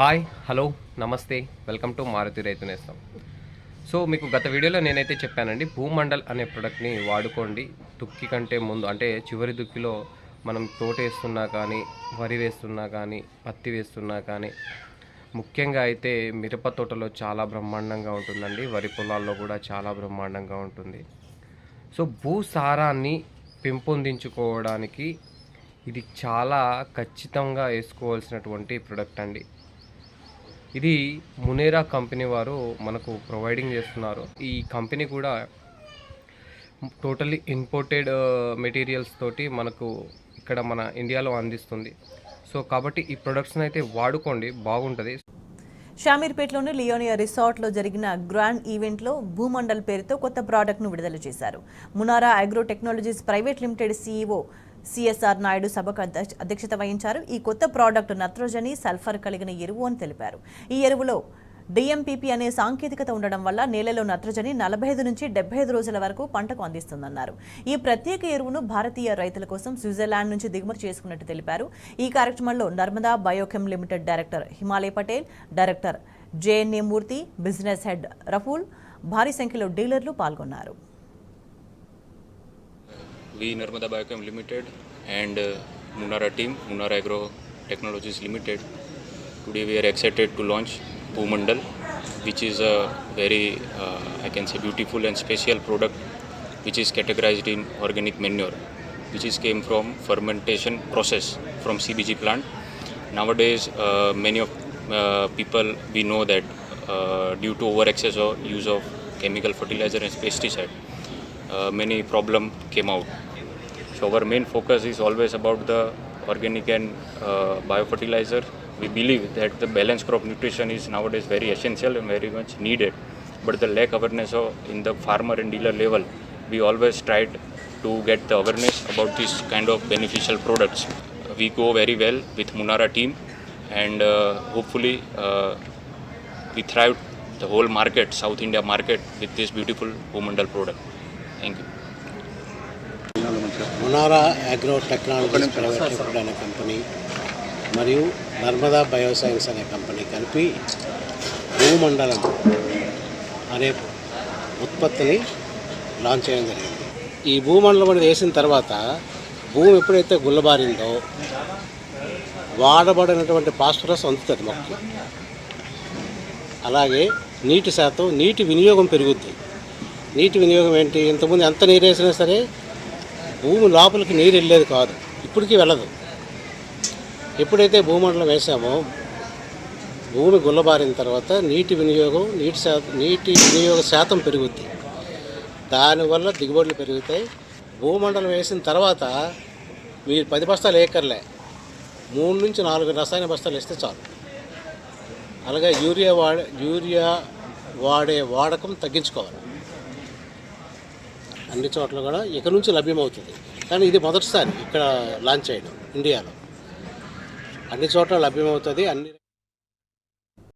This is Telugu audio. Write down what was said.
Hi hello namaste welcome to Maruti రైతు నేస్తాం. సో మీకు గత వీడియోలో నేనైతే చెప్పానండి భూమండల్ అనే ప్రోడక్ట్ని వాడుకోండి. దుక్కి కంటే ముందు అంటే చివరి దుక్కిలో మనం తోట వేస్తున్నా కానీ వరి వేస్తున్నా కానీ పత్తి వేస్తున్నా కానీ ముఖ్యంగా అయితే మిరప తోటలో చాలా బ్రహ్మాండంగా ఉంటుందండి. వరి పొలాల్లో కూడా చాలా బ్రహ్మాండంగా ఉంటుంది. సో భూసారాన్ని పెంపొందించుకోవడానికి ఇది చాలా ఖచ్చితంగా వేసుకోవాల్సినటువంటి ప్రొడక్ట్ అండి. ఇది మునేరా కంపెనీ వారు మనకు ప్రొవైడింగ్ చేస్తున్నారు. ఈ కంపెనీ కూడా టోటల్లీ ఇంపోర్టెడ్ మెటీరియల్స్ తోటి మనకు ఇక్కడ మన ఇండియాలో అందిస్తుంది. సో కాబట్టి ఈ ప్రొడక్ట్స్ని అయితే వాడుకోండి బాగుంటుంది. షామీర్పేటలోని లియోనియా రిసార్ట్లో జరిగిన గ్రాండ్ ఈవెంట్లో భూమండల్ పేరుతో కొత్త ప్రోడక్ట్ను విడుదల చేశారు. Munara agro technologies private limited CEO CSR Naidu సభకు అధ్యక్షత వహించారు. ఈ కొత్త ప్రోడక్ట్ నత్రోజని సల్ఫర్ కలిగిన ఎరువు అని తెలిపారు. ఈ ఎరువులో డిఎంపీపీ అనే సాంకేతికత ఉండడం వల్ల నేలలో నత్రజని నలభై ఐదు నుంచి డెబ్బై ఐదు రోజుల వరకు పంటకు అందిస్తుందన్నారు. ఈ ప్రత్యేక ఎరువును భారతీయ రైతుల కోసం స్విట్జర్లాండ్ నుంచి దిగుమతి చేసుకున్నట్టు తెలిపారు. ఈ కార్యక్రమంలో Narmada biochem limited director Himalaya Patel director JNA Murthy business head Rafool భారీ సంఖ్యలో డీలర్లు పాల్గొన్నారు. We Narmada Biochem Limited and uh, Munara team, Munara Agro Technologies Limited. Today we are excited to launch Bhumandal, which is a very, uh, I can say, beautiful and special product, which is categorized in organic manure, which is came from fermentation process from CBG plant. Nowadays, uh, many of uh, people we know that uh, due to over excess or use of chemical fertilizer and pesticide, uh, many problem came out. So our main focus is always about the organic and uh, biofertilizer. We believe that the balanced crop nutrition is nowadays very essential and very much needed. But the lack awareness of in the farmer and dealer level, we always tried to get the awareness about this kind of beneficial products. We go very well with Munara team, and uh, hopefully uh, we thrive the whole market, South India market, with this beautiful Bhumandal product. Thank you. Munara agro technologies private limited అనే కంపెనీ మరియు నర్మదా బయోసైన్స్ అనే కంపెనీ కలిపి భూమండలం అనే ఉత్పత్తిని లాంచ్ చేయడం జరిగింది. ఈ భూమండలం అనేది వేసిన తర్వాత భూమి ఎప్పుడైతే గుల్లబారిందో వాడబడినటువంటి ఫాస్ఫరస్ అందుతుంది మొక్కకి. అలాగే నీటి శాతం నీటి వినియోగం పెరుగుద్ది. నీటి వినియోగం ఏంటి? ఇంతకుముందు ఎంత నీరు వేసినా సరే భూమి లోపలికి నీరు వెళ్ళేది కాదు. ఇప్పటికీ వెళ్ళదు. ఎప్పుడైతే భూమండలం వేసామో భూమి గుల్లబారిన తర్వాత నీటి వినియోగం నీటి శాతం నీటి వినియోగ శాతం పెరుగుద్ది. దానివల్ల దిగుబడులు పెరుగుతాయి. భూమండలం వేసిన తర్వాత మీరు పది బస్తాలు ఏకర్లే. మూడు నుంచి నాలుగు రసాయన బస్తాలు వేస్తే చాలు. అలాగే యూరియా వాడే యూరియా వాడే వాడకం తగ్గించుకోవాలి. అన్ని చోట్ల కూడా ఇక నుంచి లభ్యమవుతుంది. కానీ ఇది మొదటిసారి ఇక్కడ లాంచ్ చేయడం ఇండియాలో. అన్ని చోట్ల లభ్యమవుతుంది అన్ని